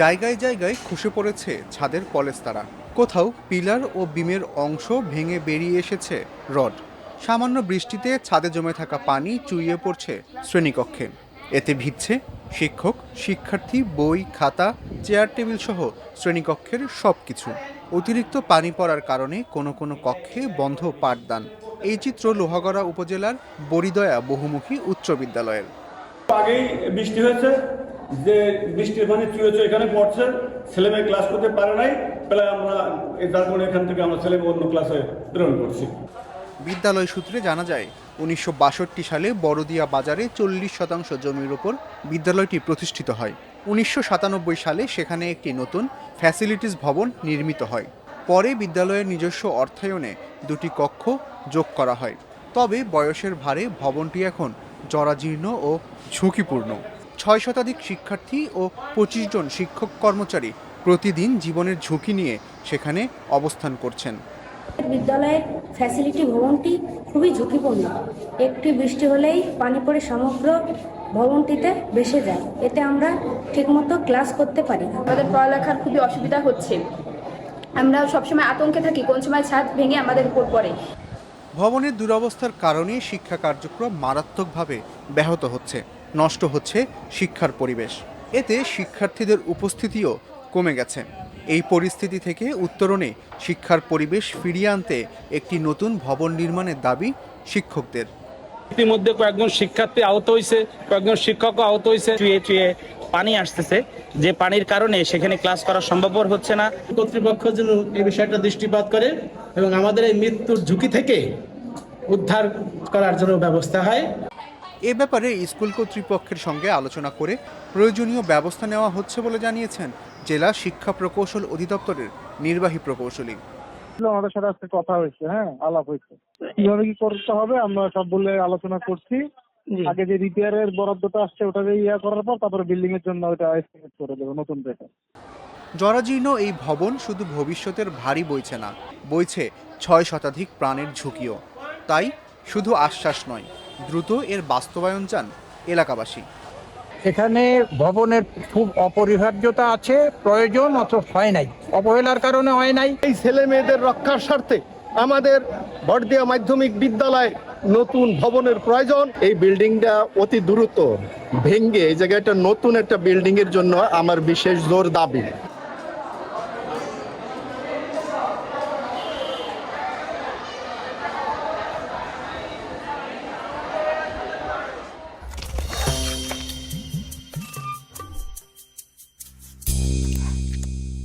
জায়গায় জায়গায় খসে পড়েছে ছাদের পলেস্তারা। কোথাও পিলার ও বিমের অংশ ভেঙে বেরিয়ে এসেছে রড। সামান্য বৃষ্টিতে ছাদে জমে থাকা পানি চুইয়ে পড়ছে শ্রেণীকক্ষে। এতে ভিজছে শিক্ষক, শিক্ষার্থী, বই, খাতা, চেয়ার টেবিল সহ শ্রেণীকক্ষের সব কিছু অতিরিক্ত পানি পড়ার কারণে কোনো কোনো কক্ষে বন্ধ পাঠদান। এই চিত্র লোহাগড়া উপজেলার বরিদয়া বহুমুখী উচ্চ বিদ্যালয়ের। আগেই বৃষ্টি হয়েছে যে বৃষ্টির পানি চুয়ে চুয়ে এখানে পড়ছে, ছেলে মেয়ে ক্লাস করতে পারে নাই, প্রায় আমরা কারণে এখান থেকে আমরা ছেলে অন্য ক্লাসে প্রেরণ করছি। বিদ্যালয় সূত্রে জানা যায়, উনিশশো বাষট্টি সালে বড়দিয়া বাজারে চল্লিশ শতাংশ জমির ওপর বিদ্যালয়টি প্রতিষ্ঠিত হয়। উনিশশো সাতানব্বই সালে সেখানে একটি নতুন ফ্যাসিলিটিস ভবন নির্মিত হয়। পরে বিদ্যালয়ের নিজস্ব অর্থায়নে দুটি কক্ষ যোগ করা হয়। তবে বয়সের ভারে ভবনটি এখন জরাজীর্ণ ও ঝুঁকিপূর্ণ। ছয় শতাধিক শিক্ষার্থী ও পঁচিশ জন শিক্ষক কর্মচারী প্রতিদিন জীবনের ঝুঁকি নিয়ে সেখানে অবস্থান করছেন। বিদ্যালয়ের ফ্যাসিলিটি ভবনটি খুবই ঝুঁকিপূর্ণ। একটি বৃষ্টি হলেই পানি পড়ে সমগ্র ভবনটিতে ভেসে যায়। এতে আমরা ঠিকমতো ক্লাস করতে পারি না। আমাদের পড়ালেখার খুবই অসুবিধা হচ্ছে। আমরা সবসময় আতঙ্কে থাকি কোন সময় ছাদ ভেঙে আমাদের উপর পড়ে। ভবনের দুরবস্থার কারণে শিক্ষা কার্যক্রম মারাত্মকভাবে ব্যাহত হচ্ছে। নষ্ট হচ্ছে শিক্ষার পরিবেশ। এতে শিক্ষার্থীদের উপস্থিতিও কমে গেছে। এই পরিস্থিতি থেকে উত্তরণে শিক্ষার পরিবেশ ফিরিয়ে আনতে একটি নতুন ভবন নির্মাণের দাবি শিক্ষকদের। ইতিমধ্যে কয়েকজন শিক্ষার্থী আহত হয়েছে কয়েকজন শিক্ষকও আহত হয়েছে। চুয়ে চুয়ে পানি আসতেছে যে পানির কারণে সেখানে ক্লাস করা সম্ভবপর হচ্ছে না। কর্তৃপক্ষ যেন এই বিষয়টা দৃষ্টিপাত করে এবং আমাদের এই মৃত্যুর ঝুঁকি থেকে উদ্ধার করার জন্য ব্যবস্থা হয়। এ ব্যাপারে স্কুল কর্তৃপক্ষের সঙ্গে আলোচনা করে প্রয়োজনীয় ব্যবস্থা নেওয়া হচ্ছে বলে জানিয়েছেন জেলা শিক্ষা প্রকৌশল অধিদপ্তরের নির্বাহী প্রকৌশলী। আমাদের সাথে আজকে কথা হয়েছে হ্যাঁ আলাপ হয়েছে। কীভাবে কি করতে হবে আমরা সব বলে আলোচনা করছি। আগে যে রিপেয়ারের বরাদ্দটা আসছে ওটাকে ইয়া করার পর তারপরে বিল্ডিং এর জন্য ওটা এস্টিমেট করে দেবো নতুন রেটে জরাজীর্ণ এই ভবন শুধু ভবিষ্যতের ভারী বইছে না বইছে ছয় শতাধিক প্রাণের ঝুঁকিও। তাই শুধু আশ্বাস নয় দ্রুত এর বাস্তবায়ন চান এলাকাবাসী। এখানে ভবনের খুব অপরিহার্যতা আছে প্রয়োজন অত হয় নাই। অবহেলার কারণে হয় নাই। এই ছেলে মেয়েদের রক্ষার স্বার্থে আমাদের বড়দিয়া মাধ্যমিক বিদ্যালয় নতুন ভবনের প্রয়োজন। এই বিল্ডিংটা অতি দ্রুত ভেঙ্গে এই জায়গাটা নতুন একটা বিল্ডিং এর জন্য আমার বিশেষ জোর দাবি।